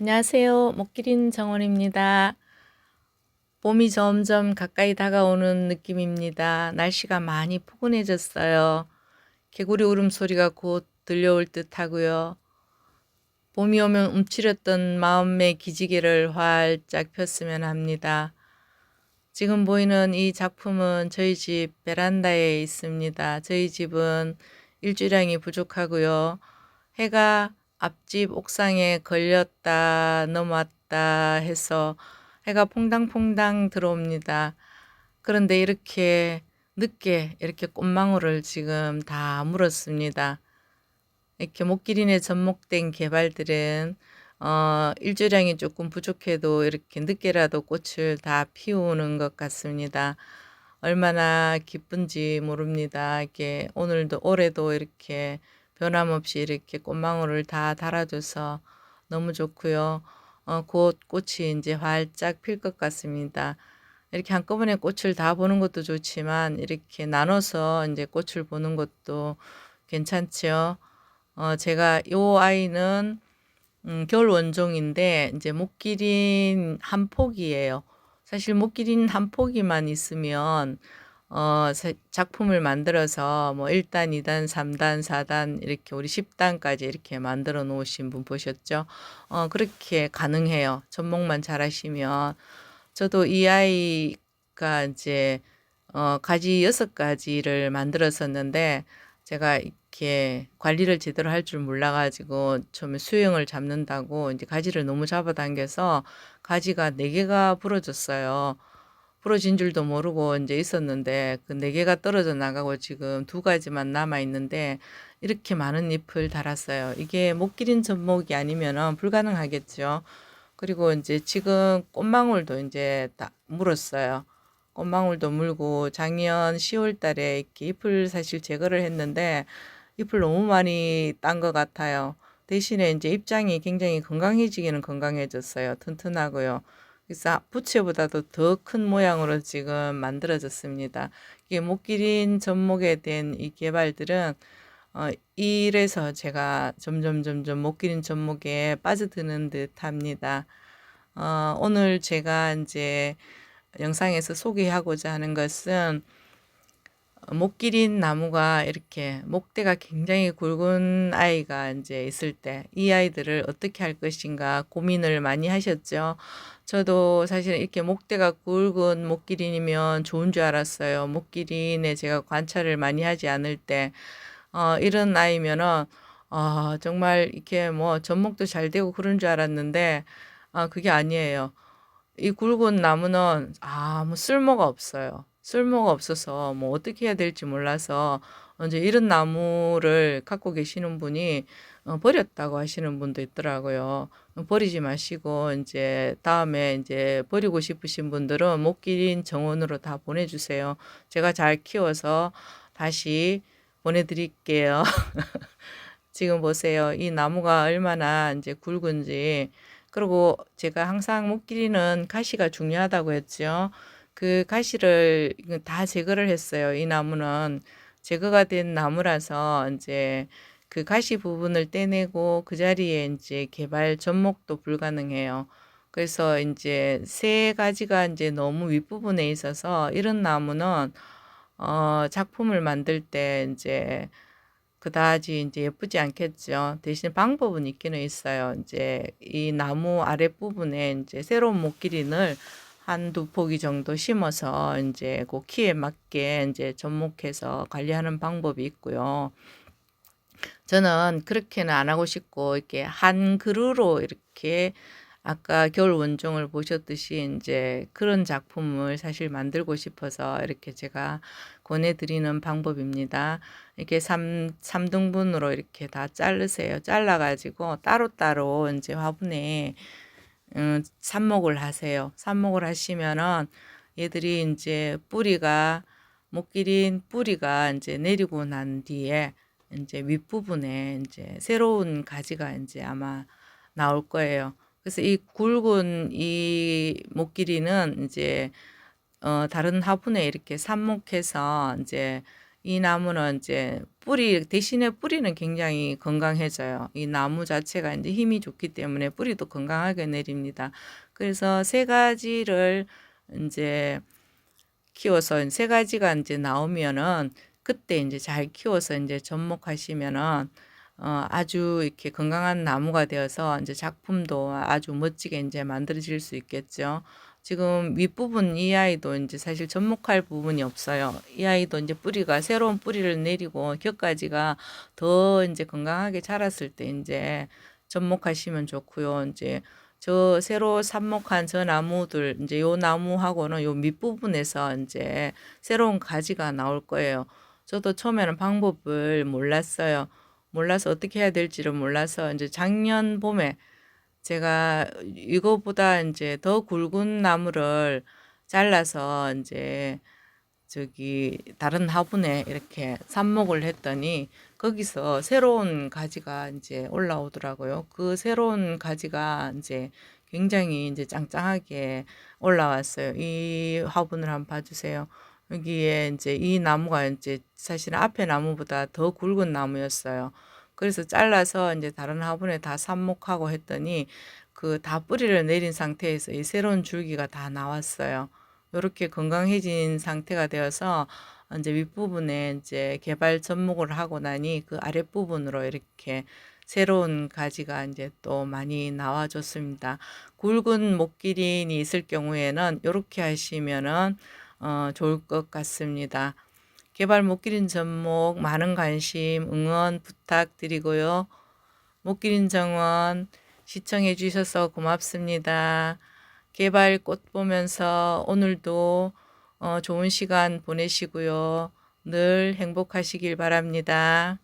안녕하세요. 목기린 정원입니다. 봄이 점점 가까이 다가오는 느낌입니다. 날씨가 많이 포근해졌어요. 개구리 울음소리가 곧 들려올 듯 하고요. 봄이 오면 움츠렸던 마음의 기지개를 활짝 폈으면 합니다. 지금 보이는 이 작품은 저희 집 베란다에 있습니다. 저희 집은 일주량이 부족하고요. 해가 앞집 옥상에 걸렸다 넘어왔다 해서 해가 퐁당퐁당 들어옵니다. 그런데 이렇게 늦게 이렇게 꽃망울을 지금 다 물었습니다. 이렇게 목기린에 접목된 개발들은 어, 일조량이 조금 부족해도 이렇게 늦게라도 꽃을 다 피우는 것 같습니다. 얼마나 기쁜지 모릅니다. 이렇게 오늘도 올해도 이렇게 변함없이 이렇게 꽃망울을 다 달아줘서 너무 좋고요. 어, 곧 꽃이 이제 활짝 필 것 같습니다. 이렇게 한꺼번에 꽃을 다 보는 것도 좋지만 이렇게 나눠서 이제 꽃을 보는 것도 괜찮죠. 어, 제가 요 아이는 음, 겨울 원종인데 이제 목기린 한 폭이에요. 사실 목기린 한 폭이만 있으면 어, 작품을 만들어서 뭐 1단, 2단, 3단, 4단 이렇게 우리 10단까지 이렇게 만들어 놓으신 분 보셨죠? 어, 그렇게 가능해요. 접목만 잘 하시면. 저도 이 아이가 이제 어, 가지 여섯 가지를 만들었었는데 제가 이렇게 관리를 제대로 할 줄 몰라가지고 처음에 수영을 잡는다고 이제 가지를 너무 잡아당겨서 가지가 네 개가 부러졌어요. 부러진 줄도 모르고 이제 있었는데 그 네 개가 떨어져 나가고 지금 두 가지만 남아 있는데 이렇게 많은 잎을 달았어요. 이게 못 기린 접목이 아니면은 불가능하겠죠. 그리고 이제 지금 꽃망울도 이제 다 물었어요. 꽃망울도 물고 작년 10월 달에 이렇게 잎을 사실 제거를 했는데 잎을 너무 많이 딴 것 같아요. 대신에 이제 잎장이 굉장히 건강해지기는 건강해졌어요. 튼튼하고요. 부채보다도 더 큰 모양으로 지금 만들어졌습니다. 이게 목기린 접목에 된이 개발들은 어, 이래서 제가 점점 점점 목기린 접목에 빠져드는 듯 합니다. 어, 오늘 제가 이제 영상에서 소개하고자 하는 것은 목 기린 나무가 이렇게 목대가 굉장히 굵은 아이가 이제 있을 때 이 아이들을 어떻게 할 것인가 고민을 많이 하셨죠. 저도 사실 이렇게 목대가 굵은 목기린이면 좋은 줄 알았어요. 목기린에 제가 관찰을 많이 하지 않을 때 어, 이런 아이면은 어, 정말 이렇게 뭐 접목도 잘 되고 그런 줄 알았는데 아, 그게 아니에요. 이 굵은 나무는 아무 쓸모가 없어요. 쓸모가 없어서 뭐 어떻게 해야 될지 몰라서 이제 이런 나무를 갖고 계시는 분이 어, 버렸다고 하시는 분도 있더라고요. 버리지 마시고 이제 다음에 이제 버리고 싶으신 분들은 목기린 정원으로 다 보내주세요. 제가 잘 키워서 다시 보내드릴게요. 지금 보세요. 이 나무가 얼마나 이제 굵은지. 그리고 제가 항상 목기리는 가시가 중요하다고 했죠. 그 가시를 다 제거를 했어요. 이 나무는 제거가 된 나무라서 이제 그 가시 부분을 떼내고 그 자리에 이제 개발 접목도 불가능해요. 그래서 이제 세 가지가 이제 너무 윗부분에 있어서 이런 나무는 어 작품을 만들 때 이제 그다지 이제 예쁘지 않겠죠. 대신 방법은 있기는 있어요. 이제 이 나무 아랫부분에 이제 새로운 목기린을 한두 포기 정도 심어서 이제 그 키에 맞게 이제 접목해서 관리하는 방법이 있고요. 저는 그렇게는 안 하고 싶고 이렇게 한 그루로 이렇게 아까 겨울 원종을 보셨듯이 이제 그런 작품을 사실 만들고 싶어서 이렇게 제가 권해드리는 방법입니다. 이렇게 3, 3등분으로 이렇게 다 자르세요. 잘라가지고 따로따로 이제 화분에 음, 삽목을 하세요. 삽목을 하시면은 얘들이 이제 뿌리가 목기린 뿌리가 이제 내리고 난 뒤에 이제 윗부분에 이제 새로운 가지가 이제 아마 나올 거예요. 그래서 이 굵은 이 목기리는 이제 어 다른 화분에 이렇게 삽목해서 이제 이 나무는 이제 뿌리 대신에 뿌리는 굉장히 건강해져요. 이 나무 자체가 이제 힘이 좋기 때문에 뿌리도 건강하게 내립니다. 그래서 세 가지를 이제 키워서 세 가지가 이제 나오면은 그때 이제 잘 키워서 이제 접목하시면은 어, 아주 이렇게 건강한 나무가 되어서 이제 작품도 아주 멋지게 이제 만들어질 수 있겠죠. 지금 윗부분 이 아이도 이제 사실 접목할 부분이 없어요. 이 아이도 이제 뿌리가 새로운 뿌리를 내리고 격가지가 더 이제 건강하게 자랐을 때 이제 접목하시면 좋고요. 이제 저 새로 삽목한 저 나무들 이제 요 나무하고는 요 밑부분에서 이제 새로운 가지가 나올 거예요. 저도 처음에는 방법을 몰랐어요. 몰라서 어떻게 해야 될지를 몰라서 이제 작년 봄에 제가 이거보다 이제 더 굵은 나무를 잘라서 이제 저기 다른 화분에 이렇게 삽목을 했더니 거기서 새로운 가지가 이제 올라오더라고요. 그 새로운 가지가 이제 굉장히 이제 짱짱하게 올라왔어요. 이 화분을 한번 봐주세요. 여기에 이제 이 나무가 이제 사실은 앞에 나무보다 더 굵은 나무였어요. 그래서 잘라서 이제 다른 화분에 다 삽목하고 했더니 그 다 뿌리를 내린 상태에서 이 새로운 줄기가 다 나왔어요. 이렇게 건강해진 상태가 되어서 이제 윗부분에 이제 개발 접목을 하고 나니 그 아랫부분으로 이렇게 새로운 가지가 이제 또 많이 나와줬습니다. 굵은 목기린이 있을 경우에는 이렇게 하시면은 어, 좋을 것 같습니다. 개발 목기린 접목 많은 관심 응원 부탁드리고요. 목기린 정원 시청해 주셔서 고맙습니다. 개발 꽃 보면서 오늘도 어, 좋은 시간 보내시고요. 늘 행복하시길 바랍니다.